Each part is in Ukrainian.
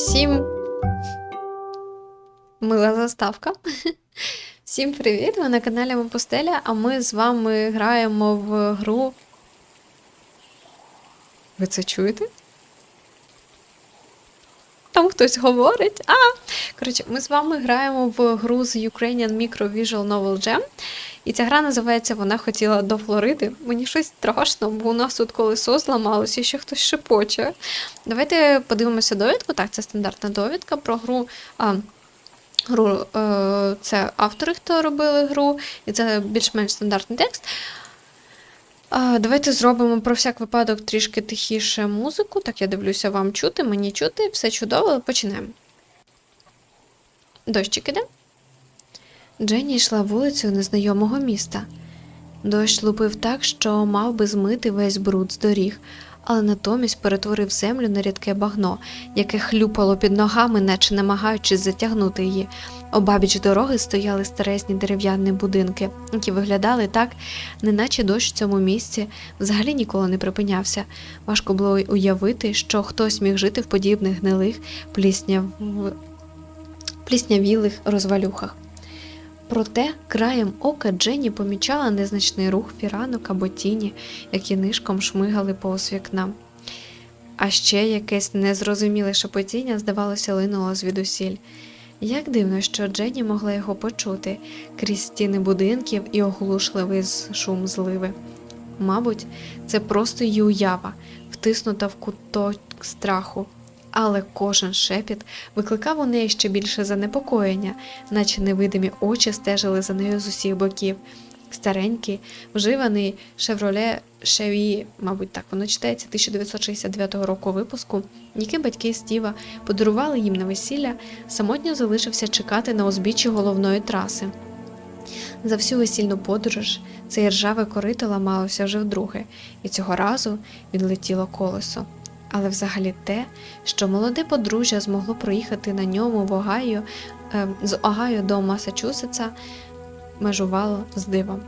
Всім мила заставка. Всім привіт! Ви на каналі Мопустеля, а ми з вами граємо в гру. Ви це чуєте? Там хтось говорить. А! Коротше, ми з вами граємо в гру з Ukrainian Micro Visual Novel Jam. І ця гра називається Вона хотіла до Флориди. Мені щось страшно, бо у нас тут колесо зламалося і ще хтось шепоче. Давайте подивимося довідку. Так, це стандартна довідка про гру. А, гру е, це автори, хто робили гру, і це більш-менш стандартний текст. Давайте зробимо про всяк випадок трішки тихіше музику. Так, я дивлюся, вам чути, мені чути, все чудово, починаємо. Дощик іде. Дженні йшла вулицею незнайомого міста. Дощ лупив так, що мав би змити весь бруд з доріг, але натомість перетворив землю на рідке багно, яке хлюпало під ногами, наче намагаючись затягнути її. Обабіч дороги стояли старезні дерев'яні будинки, які виглядали так, неначе дощ в цьому місці взагалі ніколи не припинявся. Важко було уявити, що хтось міг жити в подібних гнилих плісняв... пліснявілих розвалюхах. Проте краєм ока Дженні помічала незначний рух фіранок або тіні, які нишком шмигали повз вікна. А ще якесь незрозуміле шепотіння, здавалося, линуло звідусіль. Як дивно, що Дженні могла його почути крізь стіни будинків і оглушливий шум зливи. Мабуть, це просто її уява, втиснута в куток страху, але кожен шепіт викликав у неї ще більше занепокоєння, наче невидимі очі стежили за нею з усіх боків. Старенький, вживаний Chevrolet Chevy, мабуть, так воно читається 1969 року випуску, який батьки Стіва подарували їм на весілля, самотньо залишився чекати на узбіччі головної траси. За всю весільну подорож це ржаве корито ламалося вже вдруге, і цього разу відлетіло колесо. Але взагалі те, що молоде подружжя змогло проїхати на ньому в Огайо, е, з Огайо до Масачусетса, межувало з дивом.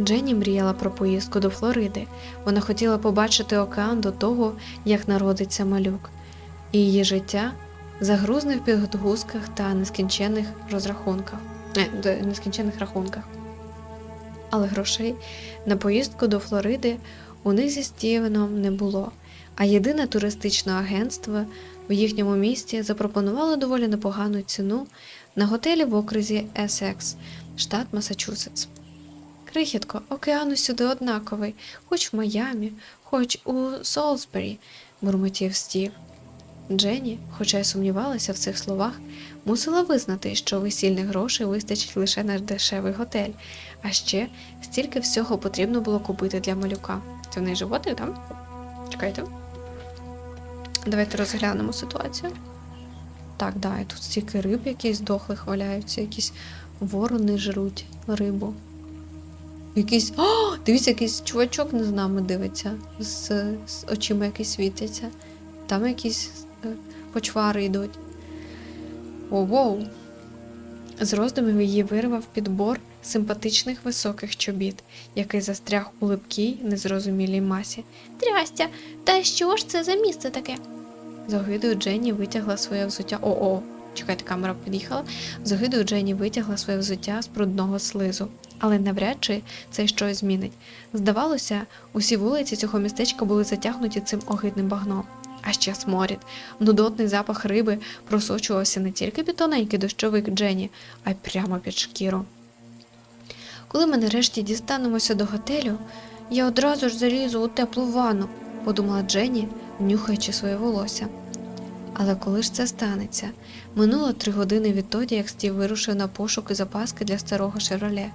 Дженні мріяла про поїздку до Флориди. Вона хотіла побачити океан до того, як народиться малюк, і її життя загрузне в підгузках та нескінченних розрахунках, не, нескінченних рахунках. Але грошей на поїздку до Флориди у них зі Стівеном не було, а єдине туристичне агентство в їхньому місті запропонувало доволі непогану ціну на готелі в окрузі Есекс, штат Масачусетс. Крихітко, океан усюди однаковий, хоч в Майамі, хоч у Солсбері, бурмотів Стів. Дженні, хоча й сумнівалася в цих словах, мусила визнати, що весільних грошей вистачить лише на дешевий готель, а ще стільки всього потрібно було купити для малюка. Це в неї животик, там? Чекайте. Давайте розглянемо ситуацію. Так, да, і тут стільки риб якісь дохлих валяються, якісь ворони жруть рибу. Якийсь. О, дивіться, якийсь чувачок не з нами дивиться, з, з очима якісь світяться. Там якісь е, почвари йдуть. Воу-воу. З роздумів її вирвав підбор симпатичних високих чобіт, який застряг у липкій, незрозумілій масі. Трястя, та що ж це за місце таке? З огидою Дженні витягла своє взуття. О-о, чекайте, камера під'їхала. З огидою Дженні витягла своє взуття з брудного слизу, але навряд чи це щось змінить. Здавалося, усі вулиці цього містечка були затягнуті цим огидним багном. А ще сморід. Нудотний запах риби просочувався не тільки під тоненький дощовик Дженні, а й прямо під шкіру. Коли ми нарешті дістанемося до готелю, я одразу ж залізу у теплу ванну, подумала Дженні, нюхаючи своє волосся. Але коли ж це станеться? Минуло три години відтоді, як Стів вирушив на пошуки запаски для старого шевроле.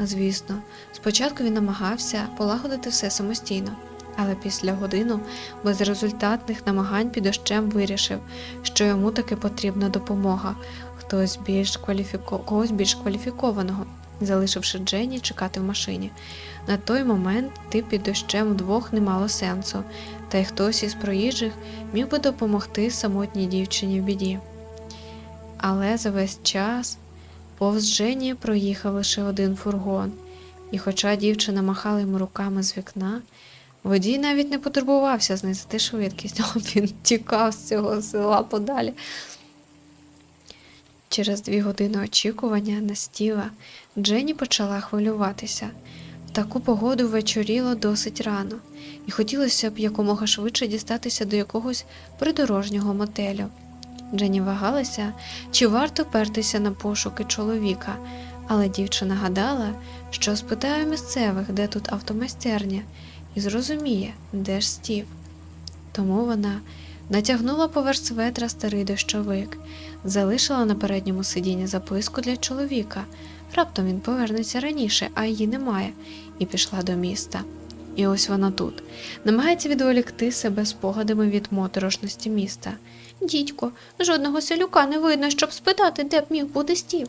Звісно, спочатку він намагався полагодити все самостійно, але після годину безрезультатних намагань під дощем вирішив, що йому таки потрібна допомога, хтось більш кваліфіко... когось більш кваліфікованого, залишивши Дженні чекати в машині. На той момент ти під дощем вдвох не мало сенсу, та й хтось із проїжджих міг би допомогти самотній дівчині в біді. Але за весь час повз Дженні проїхав лише один фургон, і хоча дівчина махала йому руками з вікна, Водій навіть не потурбувався знизити швидкість, він тікав з цього села подалі. Через дві години очікування на стіва Дженні почала хвилюватися. В таку погоду вечоріло досить рано, і хотілося б якомога швидше дістатися до якогось придорожнього мотелю. Дженні вагалася, чи варто пертися на пошуки чоловіка, але дівчина гадала, що спитає місцевих, де тут автомайстерня, і зрозуміє, де ж стів. Тому вона натягнула поверх светра старий дощовик, залишила на передньому сидінні записку для чоловіка. Раптом він повернеться раніше, а її немає, і пішла до міста. І ось вона тут, намагається відволікти себе спогадами від моторошності міста. Дідько, жодного селюка не видно, щоб спитати, де б міг бути стів.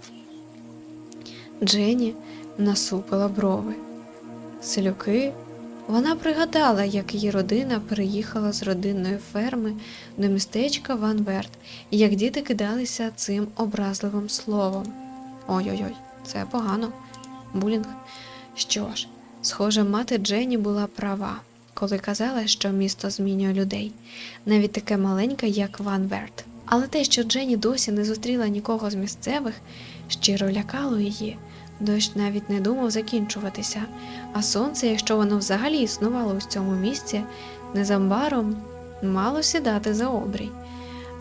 Дженні насупила брови. Селюки. Вона пригадала, як її родина переїхала з родинної ферми до містечка Ван Верт, і як діти кидалися цим образливим словом. Ой-ой-ой, це погано. Булінг. Що ж, схоже, мати Дженні була права, коли казала, що місто змінює людей, навіть таке маленьке, як Ван Верт. Але те, що Дженні досі не зустріла нікого з місцевих, щиро лякало її. Дощ навіть не думав закінчуватися, а сонце, якщо воно взагалі існувало у цьому місці, незабаром мало сідати за обрій.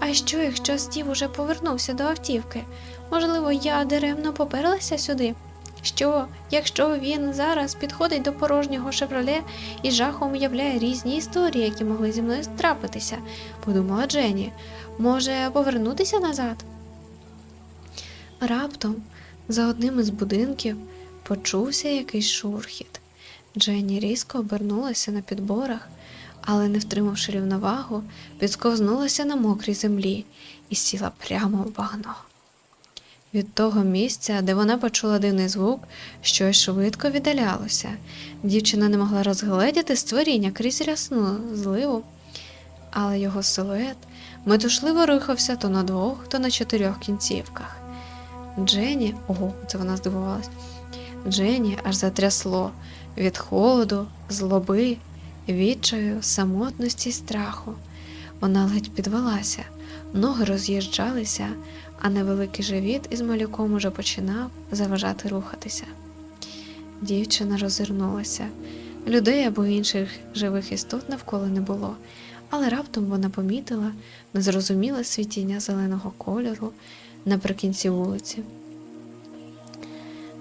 А що, якщо Стів уже повернувся до автівки? Можливо, я даремно поперлася сюди? Що, якщо він зараз підходить до порожнього шевроле і жахом уявляє різні історії, які могли зі мною трапитися, подумала Дженні. Може, повернутися назад? Раптом за одним із будинків почувся якийсь шурхіт. Дженні різко обернулася на підборах, але, не втримавши рівновагу, підсковзнулася на мокрій землі і сіла прямо в багно. Від того місця, де вона почула дивний звук, щось швидко віддалялося. Дівчина не могла розгледіти створіння крізь рясну зливу, але його силует метушливо рухався то на двох, то на чотирьох кінцівках. Дженні, ого, це вона здивувалась. Дженні аж затрясло від холоду, злоби, відчаю, самотності й страху. Вона ледь підвелася, ноги роз'їжджалися, а невеликий живіт із малюком уже починав заважати рухатися. Дівчина розвернулася. Людей або інших живих істот навколо не було, але раптом вона помітила незрозуміле світіння зеленого кольору наприкінці вулиці.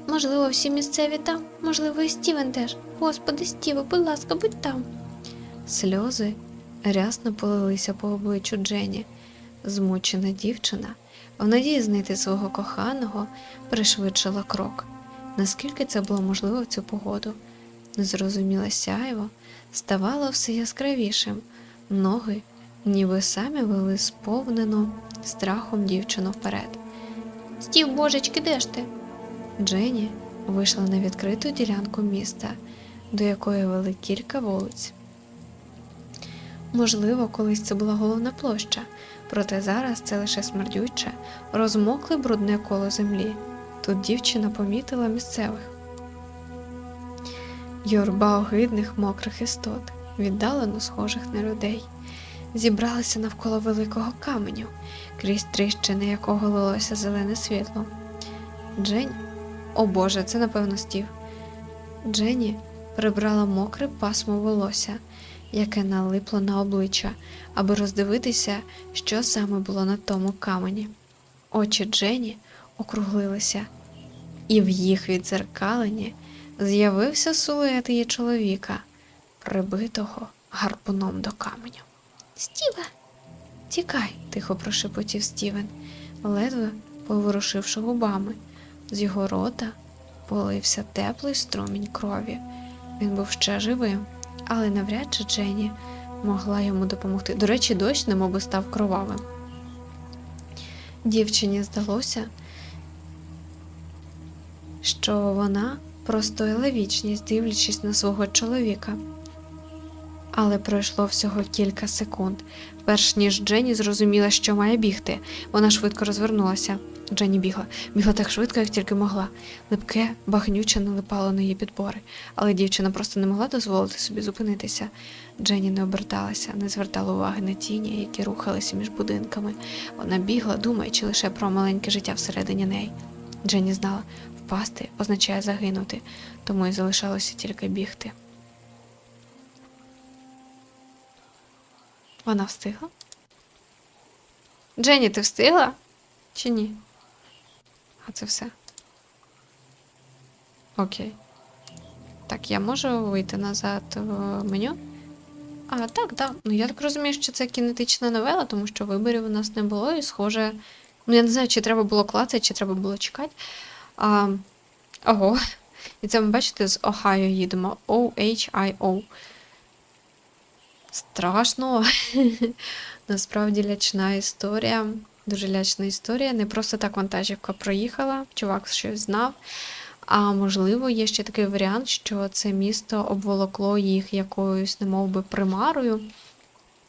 Можливо, всі місцеві там, можливо, і Стівен теж. Господи, Стіве, будь ласка, будь там. Сльози рясно полилися по обличчю Джені. Змучена дівчина, в надії знайти свого коханого, пришвидшила крок. Наскільки це було можливо в цю погоду? Незрозуміле сяйво ставало все яскравішим, ноги ніби самі вели сповнену страхом дівчину вперед. Стів, божечки, де ж ти? Дженні вийшла на відкриту ділянку міста, до якої вели кілька вулиць. Можливо, колись це була головна площа, проте зараз це лише смердюче, розмокле брудне коло землі. Тут дівчина помітила місцевих. Юрба огидних мокрих істот, віддалено схожих на людей, зібралися навколо великого каменю, крізь тріщини якого лилося зелене світло. Джень, о Боже, це напевно стів. Дженні прибрала мокре пасмо волосся, яке налипло на обличчя, аби роздивитися, що саме було на тому камені. Очі Дженні округлилися, і в їх відзеркаленні з'явився силует її чоловіка, прибитого гарпуном до каменю. Стіве, тікай, тихо прошепотів Стівен, ледве поворушивши губами. З його рота полився теплий струмінь крові. Він був ще живим, але навряд чи Дженні могла йому допомогти. До речі, дощ немоби став кровавим. Дівчині здалося, що вона простояла вічність, дивлячись на свого чоловіка. Але пройшло всього кілька секунд, перш ніж Дженні зрозуміла, що має бігти. Вона швидко розвернулася. Дженні бігла, бігла так швидко, як тільки могла. Липке, багнюче налипало на її підбори, але дівчина просто не могла дозволити собі зупинитися. Дженні не оберталася, не звертала уваги на тіні, які рухалися між будинками. Вона бігла, думаючи лише про маленьке життя всередині неї. Дженні знала, впасти означає загинути, тому й залишалося тільки бігти. Вона встигла? Дженні, ти встигла? Чи ні? А це все. Окей. Так, я можу вийти назад в меню? А, так, так. Ну я так розумію, що це кінетична новела, тому що виборів у нас не було, і схоже. Ну, я не знаю, чи треба було клацати, чи треба було чекати. А, ого. І це ми бачите, з Ohio їдемо. O-H-I-O. Страшно. Насправді лячна історія. Дуже лячна історія. Не просто так вантажівка проїхала, чувак щось знав. А можливо, є ще такий варіант, що це місто обволокло їх якоюсь, немов би, примарою,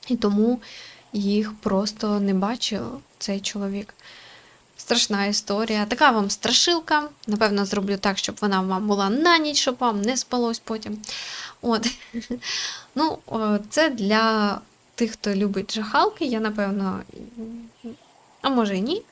і тому їх просто не бачив цей чоловік. Страшна історія. Така вам страшилка. Напевно, зроблю так, щоб вона вам була на ніч, щоб вам не спалось потім. От. Ну, це для тих, хто любить жахалки. Я, напевно, а може і ні.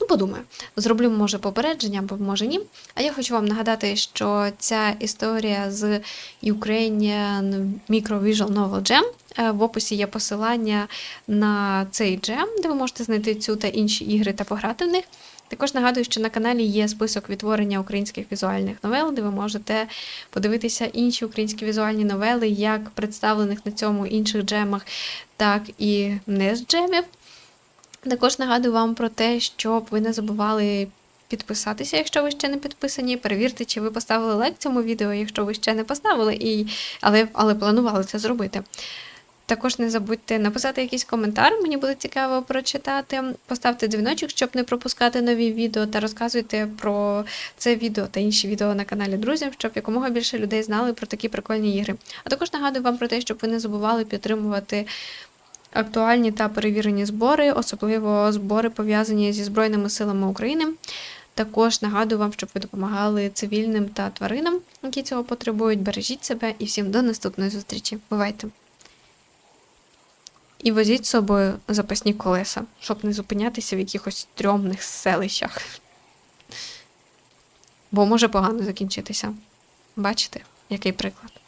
Ну, подумаю, зроблю, може, попередження, або може ні. А я хочу вам нагадати, що ця історія з Ukrainian Micro Visual Novel Jam. е, В описі є посилання на цей джем, де ви можете знайти цю та інші ігри та пограти в них. Також нагадую, що на каналі є список відтворення українських візуальних новел, де ви можете подивитися інші українські візуальні новели, як представлених на цьому інших джемах, так і не з джемів. Також нагадую вам про те, щоб ви не забували підписатися, якщо ви ще не підписані. Перевірте, чи ви поставили лайк цьому відео, якщо ви ще не поставили, і... але, але планували це зробити. Також не забудьте написати якийсь коментар, мені буде цікаво прочитати. Поставте дзвіночок, щоб не пропускати нові відео, та розказуйте про це відео та інші відео на каналі друзям, щоб якомога більше людей знали про такі прикольні ігри. А також нагадую вам про те, щоб ви не забували підтримувати актуальні та перевірені збори, особливо збори пов'язані зі Збройними силами України. Також нагадую вам, щоб ви допомагали цивільним та тваринам, які цього потребують. Бережіть себе і всім до наступної зустрічі. Бувайте! І возіть з собою запасні колеса, щоб не зупинятися в якихось стрьомних селищах. Бо може погано закінчитися. Бачите, який приклад?